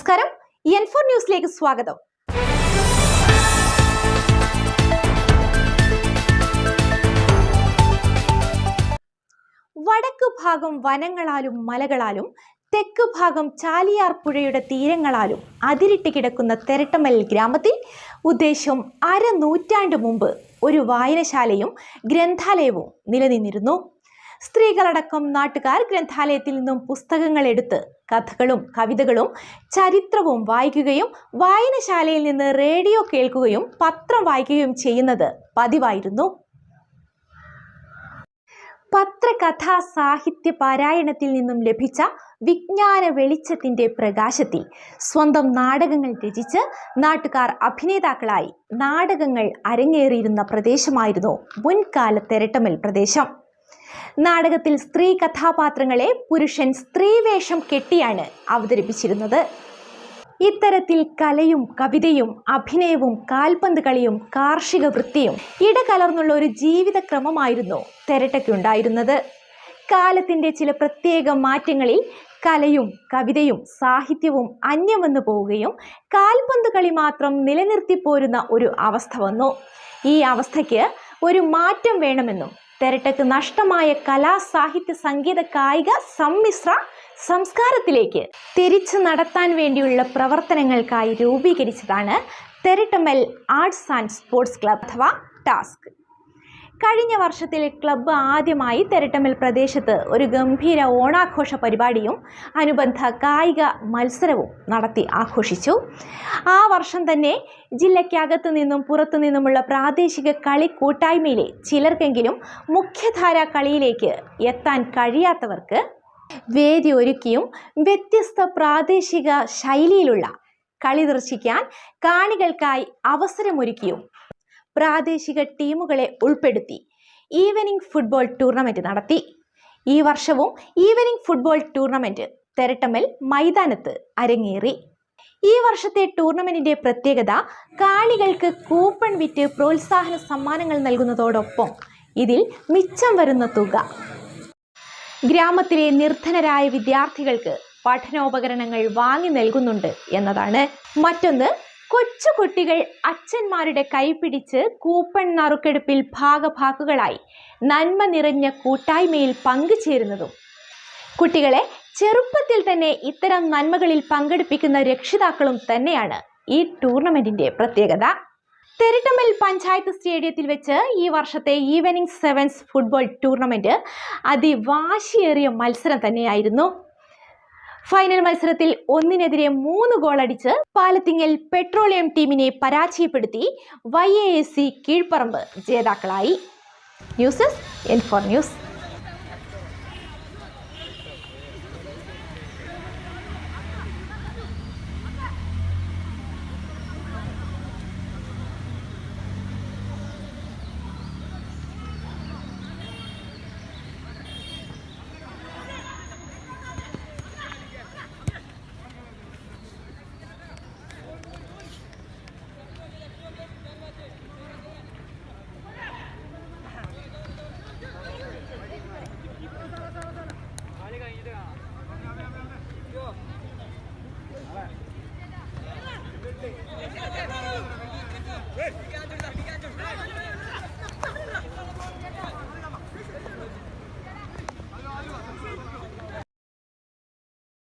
നമസ്കാരം. N four ന്യൂസിലേക്ക് സ്വാഗതം. വടക്കു ഭാഗം വനങ്ങളാലും മലകളാലും തെക്ക് ഭാഗം ചാലിയാർ പുഴയുടെ തീരങ്ങളാലും അതിരിട്ട് കിടക്കുന്ന തെരട്ടമൽ ഗ്രാമത്തിൽ ഉദ്ദേശം അരനൂറ്റാണ്ട് മുമ്പ് ഒരു വായനശാലയും ഗ്രന്ഥാലയവും നിലനിന്നിരുന്നു. സ്ത്രീകളടക്കം നാട്ടുകാർ ഗ്രന്ഥാലയത്തിൽ നിന്നും പുസ്തകങ്ങൾ എടുത്ത് കഥകളും കവിതകളും ചരിത്രവും വായിക്കുകയും വായനശാലയിൽ നിന്ന് റേഡിയോ കേൾക്കുകയും പത്രം വായിക്കുകയും ചെയ്യുന്നത് പതിവായിരുന്നു. പത്രകഥാ സാഹിത്യ പാരായണത്തിൽ നിന്നും ലഭിച്ച വിജ്ഞാന വെളിച്ചത്തിന്റെ പ്രകാശത്തിൽ സ്വന്തം നാടകങ്ങൾ രചിച്ച് നാട്ടുകാർ അഭിനേതാക്കളായി നാടകങ്ങൾ അരങ്ങേറിയിരുന്ന പ്രദേശമായിരുന്നു മുൻകാല തെരട്ടമൽ പ്രദേശം. നാടകത്തിൽ സ്ത്രീ കഥാപാത്രങ്ങളെ പുരുഷൻ സ്ത്രീവേഷം കെട്ടിയാണ് അവതരിപ്പിച്ചിരുന്നത്. ഇത്തരത്തിൽ കലയും കവിതയും അഭിനയവും കാൽപന്ത് കളിയും കാർഷിക വൃത്തിയും ഇടകലർന്നുള്ള ഒരു ജീവിതക്രമമായിരുന്നു തെരട്ടയ്ക്കുണ്ടായിരുന്നത്. കാലത്തിന്റെ ചില പ്രത്യേക മാറ്റങ്ങളിൽ കലയും കവിതയും സാഹിത്യവും അന്യം വന്നു പോവുകയും കാൽപന്ത് കളി മാത്രം നിലനിർത്തി പോരുന്ന ഒരു അവസ്ഥ വന്നു. ഈ അവസ്ഥയ്ക്ക് ഒരു മാറ്റം വേണമെന്നും തെരട്ടക്ക് നഷ്ടമായ കലാ സാഹിത്യ സംഗീത കായിക സമ്മിശ്ര സംസ്കാരത്തിലേക്ക് തിരിച്ചു നടത്താൻ വേണ്ടിയുള്ള പ്രവർത്തനങ്ങൾക്കായി രൂപീകരിച്ചതാണ് Therattamal arts and sports club അഥവാ ടാസ്ക്. കഴിഞ്ഞ വർഷത്തിൽ ക്ലബ്ബ് ആദ്യമായി തെരട്ടമൽ പ്രദേശത്ത് ഒരു ഗംഭീര ഓണാഘോഷ പരിപാടിയും അനുബന്ധ കായിക മത്സരവും നടത്തി ആഘോഷിച്ചു. ആ വർഷം തന്നെ ജില്ലയ്ക്കകത്തു നിന്നും പുറത്തു നിന്നുമുള്ള പ്രാദേശിക കളി കൂട്ടായ്മയിലെ ചിലർക്കെങ്കിലും മുഖ്യധാര കളിയിലേക്ക് എത്താൻ കഴിയാത്തവർക്ക് വേദി ഒരുക്കിയും വ്യത്യസ്ത പ്രാദേശിക ശൈലിയിലുള്ള കളി ദർശിക്കാൻ കാണികൾക്കായി അവസരമൊരുക്കിയും പ്രാദേശിക ടീമുകളെ ഉൾപ്പെടുത്തി. ഈവനിംഗ് ഫുട്ബോൾ ടൂർണമെന്റ് നടത്തി. ഈ വർഷവും ഈവനിംഗ് ഫുട്ബോൾ ടൂർണമെന്റ് തെരട്ടമ്മൽ മൈതാനത്ത് അരങ്ങേറി. ഈ വർഷത്തെ ടൂർണമെന്റിന്റെ പ്രത്യേകത കാണികൾക്ക് കൂപ്പൺ വിറ്റ് പ്രോത്സാഹന സമ്മാനങ്ങൾ നൽകുന്നതോടൊപ്പം ഇതിൽ മിച്ചം വരുന്ന തുക. ഗ്രാമത്തിലെ നിർധനരായ വിദ്യാർത്ഥികൾക്ക് പഠനോപകരണങ്ങൾ വാങ്ങി നൽകുന്നുണ്ട് എന്നതാണ് മറ്റൊന്ന് കൊച്ചു കുട്ടികൾ അച്ഛന്മാരുടെ കൈപിടിച്ച് കൂപ്പൺ നറുക്കെടുപ്പിൽ ഭാഗഭാക്കുകളായി നന്മ നിറഞ്ഞ കൂട്ടായ്മയിൽ പങ്കുചേരുന്നതും. കുട്ടികളെ ചെറുപ്പത്തിൽ തന്നെ ഇത്തരം നന്മകളിൽ പങ്കെടുപ്പിക്കുന്ന രക്ഷിതാക്കളും തന്നെയാണ് ഈ ടൂർണമെന്റിന്റെ പ്രത്യേകത. തെരട്ടമ്മൽ പഞ്ചായത്ത് സ്റ്റേഡിയത്തിൽ വെച്ച് ഈ വർഷത്തെ ഈവനിങ് സെവൻസ് ഫുട്ബോൾ ടൂർണമെന്റ് അതിവാശിയേറിയ മത്സരം തന്നെയായിരുന്നു. ഫൈനൽ മത്സരത്തിൽ ഒന്നിനെതിരെ മൂന്ന് ഗോൾ അടിച്ച് പാലത്തിങ്ങൽ പെട്രോളിയം ടീമിനെ പരാജയപ്പെടുത്തി Y A S C Keezhparamba ജേതാക്കളായി. News desk N four news